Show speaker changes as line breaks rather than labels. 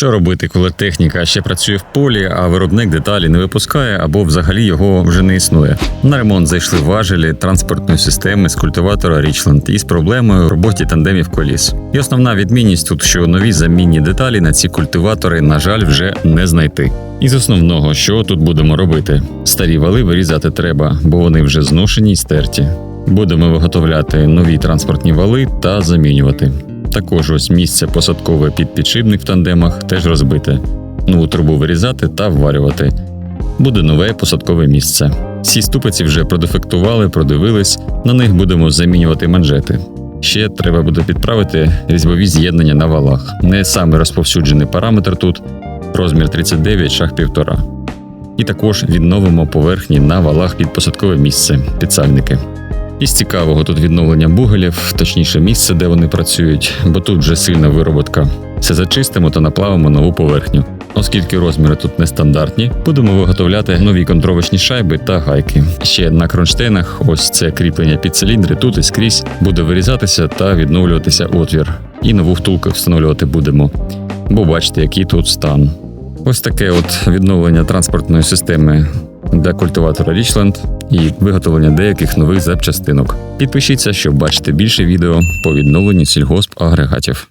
Що робити, коли техніка ще працює в полі, а виробник деталі не випускає або взагалі його вже не існує? На ремонт зайшли важелі транспортної системи з культиватора Річленд із проблемою в роботі тандемів коліс. І основна відмінність тут, що нові замінні деталі на ці культиватори, на жаль, вже не знайти. Із основного, що тут будемо робити, старі вали вирізати треба, бо вони вже зношені й стерті. Будемо виготовляти нові транспортні вали та замінювати. Також ось місце посадкове під підшипник в тандемах теж розбите. Нову трубу вирізати та вварювати. Буде нове посадкове місце. Всі ступиці вже продефектували, продивились, на них будемо замінювати манжети. Ще треба буде підправити різьбові з'єднання на валах. Не саме розповсюджений параметр тут, розмір 39 шаг 1,5. І також відновимо поверхні на валах під посадкове місце, підсальники. Із цікавого тут відновлення бугелів, точніше місце, де вони працюють, бо тут вже сильна вироботка. Все зачистимо та наплавимо нову поверхню. Оскільки розміри тут нестандартні, будемо виготовляти нові контровочні шайби та гайки. Ще на кронштейнах, ось це кріплення під циліндри, тут і скрізь буде вирізатися та відновлюватися отвір. І нову втулку встановлювати будемо. Бо бачите, який тут стан. Ось таке от відновлення транспортної системи для культиватора Річленд і виготовлення деяких нових запчастинок. Підпишіться, щоб бачити більше відео по відновленню сільгосп агрегатів.